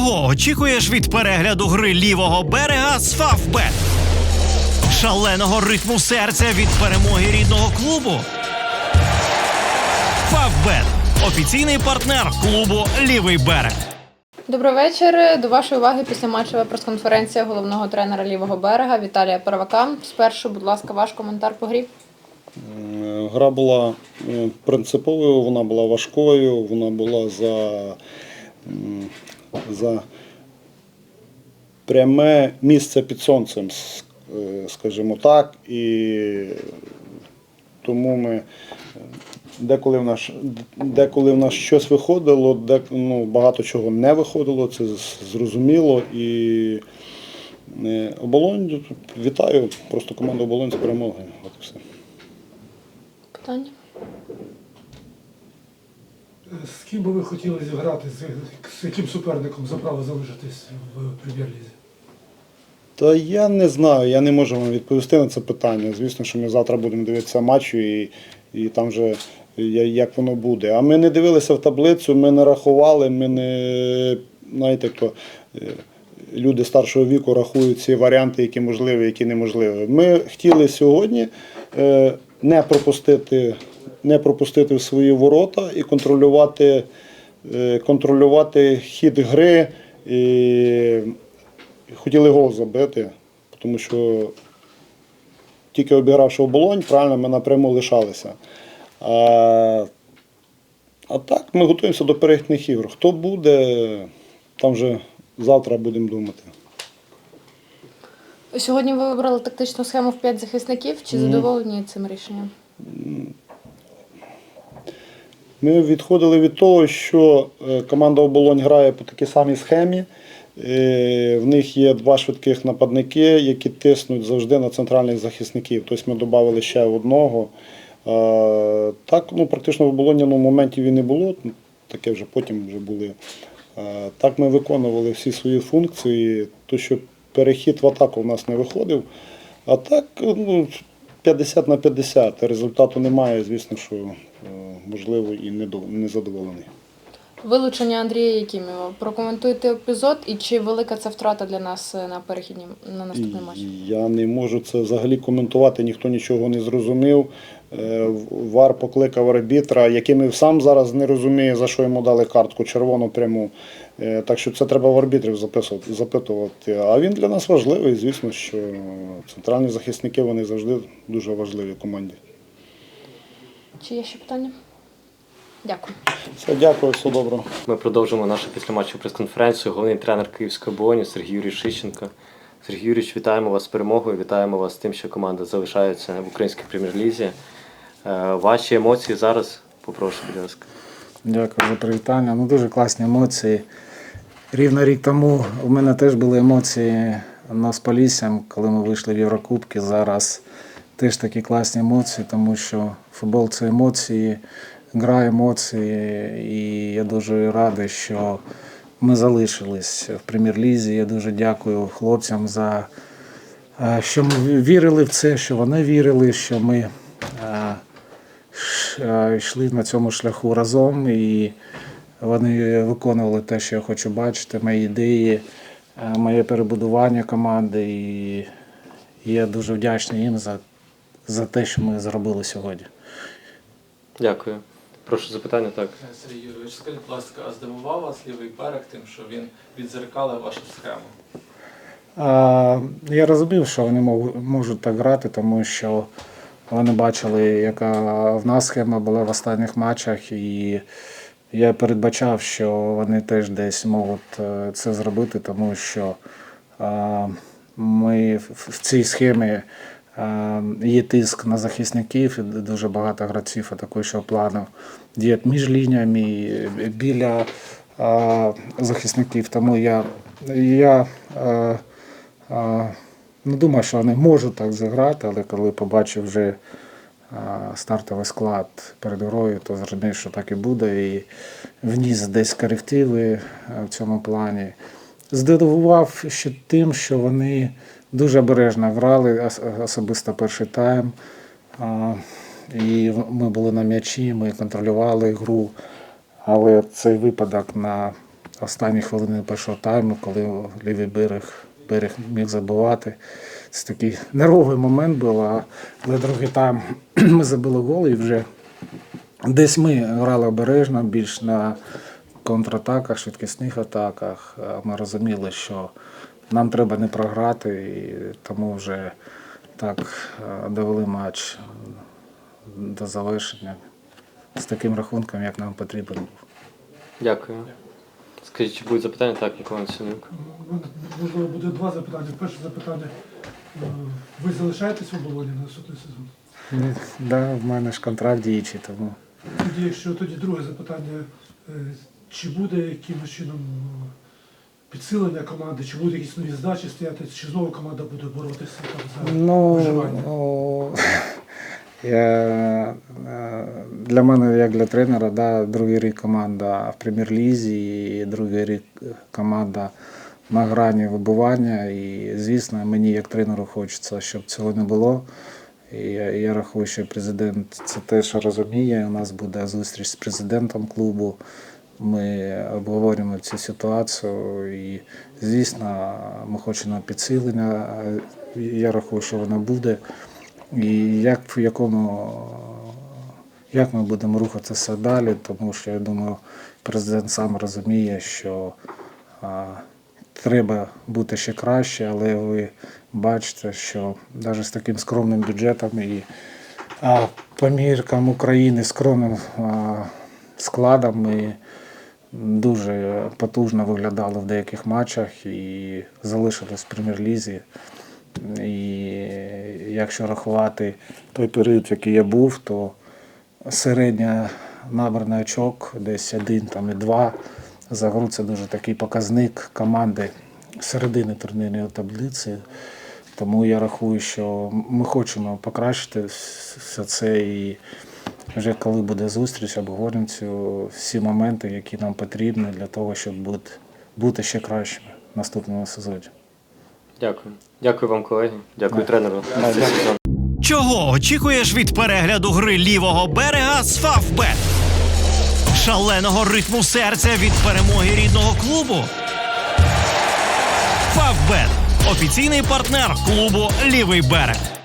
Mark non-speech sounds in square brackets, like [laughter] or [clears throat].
Чого очікуєш від перегляду гри лівого берега з Фавбет? Шаленого ритму серця від перемоги рідного клубу? Фавбет офіційний партнер клубу Лівий берег. Добрий вечір. До вашої уваги післяматчева прес-конференція головного тренера лівого берега Віталія Первака. Спершу, будь ласка, ваш коментар по грі. Е, Гра була е, принциповою, вона була важкою, вона була за, за пряме місце під сонцем, е, скажімо так. І тому ми е, деколи в нас, деколи в нас щось виходило, де, ну, багато чого не виходило, це зрозуміло. І е, оболонь, вітаю, просто команду оболонь з перемогою. Питання. З ким би ви хотіли зіграти, з, яким суперником за право залишитись в прем'єр-лізі? Та я не знаю, я не можу вам відповісти на це питання. Звісно, що ми завтра будемо дивитися матчу і, і там вже як воно буде. А ми не дивилися в таблицю, ми не рахували, ми не знаєте, хто е, люди старшого віку рахують ці варіанти, які можливі, які неможливі. Ми хотіли сьогодні е, не пропустити, не пропустити в свої ворота і контролювати, е, контролювати хід гри. І хотіли гол забити, тому що тільки обігравши оболонь, правильно, ми напряму лишалися. А, а так ми готуємося до перехідних ігор. Хто буде, там вже завтра будемо думати. Сьогодні ви вибрали тактичну схему в 5 захисників. Чи задоволені цим рішенням? Ми відходили від того, що е, команда оболонь грає по такій самій схемі. Е, В них є два швидких нападники, які тиснуть завжди на центральних захисників. Тобто ми додали ще одного. Так, ну, практично в оболоняному моменті він не було, таке вже потім вже були. Так ми виконували всі свої функції, то що перехід в атаку в нас не виходив. А так, ну, 50 на 50. Результату немає, звісно, що е, можливо і не до- не задоволений. Вилучення Андрія Якімєва. Прокоментуйте епізод і чи велика це втрата для нас е, на перехідні на наступний матч? Я не можу це взагалі коментувати, ніхто нічого не зрозумів. Е, Вар покликав арбітра, яким сам зараз не розуміє, за що йому дали картку червону пряму. Е, Так що це треба в арбітрів записувати, запитувати. А він для нас важливий. Звісно, що центральні захисники вони завжди дуже важливі команді. Чи є ще питання? Дякую. Все, дякую, все доброго. Ми продовжимо нашу післяматчеву прес-конференцію. Головний тренер Київської оболоні Сергій Юрій Шищенко. Сергій Юрійович, вітаємо вас з перемогою. Вітаємо вас з тим, що команда залишається в українській прем'єр-лізі. Е, Ваші емоції зараз попрошу, будь ласка. Дякую за привітання. Ну дуже класні емоції. Рівно рік тому у мене теж були емоції на Поліссям, коли ми вийшли в Єврокубки. Зараз теж такі класні емоції, тому що футбол це емоції, гра емоції. І я дуже радий, що ми залишились в прем'єр-лізі. Я дуже дякую хлопцям за е, що ми вірили в це, що вони вірили, що ми. Е, е, йшли на цьому шляху разом, і вони виконували те, що я хочу бачити, мої ідеї, е, моє перебудування команди. І я дуже вдячний їм за, за те, що ми зробили сьогодні. Дякую. Прошу запитання так. Сергій Юрійович, скажіть, будь ласка, а здивував вас лівий берег тим, що він відзеркалив вашу схему? А, Я розумів, що вони можуть так грати, тому що вони бачили, яка в нас схема була в останніх матчах, і я передбачав, що вони теж десь можуть е, це зробити, тому що ми в цій схемі є тиск на захисників, дуже багато гравців атакуючого плану діють між лініями біля захисників. Тому я, я не думаю, що вони можуть так зіграти, але коли побачив вже стартовий склад перед грою, то зрозумів, що так і буде. І вніс десь корективи е, в цьому плані. Здивував ще тим, що вони дуже обережно грали, особисто перший тайм. І ми були на м'ячі, ми контролювали гру. Але цей випадок на останні хвилини першого тайму, коли лівий берег, берег міг забивати. Це такий нервовий момент був, але другий тайм [clears throat] ми забили гол і вже десь ми грали обережно, більш на контратаках, швидкісних атаках. Ми розуміли, що нам треба не програти, і тому вже так довели матч до завершення з таким рахунком, як нам потрібен був. Дякую. Скажіть, чи будуть запитання? Так, Микола Синюк. Можливо, буде два запитання. Перше запитання. е, Ви залишаєтесь в оболоні на наступний сезон? Да, в мене ж контракт діючий, тому Тоді, якщо тоді друге запитання, е, чи буде якимось чином е, підсилення команди, чи будуть якісь нові здачі стояти, чи знову команда буде боротися там за Ну, виживання? о, я, для мене, як для тренера, да, другий рік команда в прем'єр-лізі, і другий рік команда на грані вибування. І, звісно, мені як тренеру хочеться, щоб цього не було. І я, я рахую, що президент це теж розуміє. У нас буде зустріч з президентом клубу. Ми обговорюємо цю ситуацію і, звісно, ми хочемо підсилення. Я рахую, що воно буде. І як в якому як ми будемо рухатися далі, тому що я думаю, президент сам розуміє, що треба бути ще краще, але ви бачите, що навіть з таким скромним бюджетом і а, по міркам України скромним а, складом ми дуже потужно виглядали в деяких матчах і залишились в прем'єр-лізі. І якщо рахувати той період, який я був, то середня набраний очок десь один там, і два. За гру це дуже такий показник команди середини турнірної таблиці. Тому я рахую, що ми хочемо покращити все це і вже коли буде зустріч, обговоримо цю всі моменти, які нам потрібні для того, щоб бути, бути ще кращими в наступному сезоні. Дякую. Дякую вам, колеги. Дякую тренеру. сезон. Чого очікуєш від перегляду гри лівого берега з Фавбет? Шаленого ритму серця від перемоги рідного клубу? Фавбет офіційний партнер клубу Лівий берег.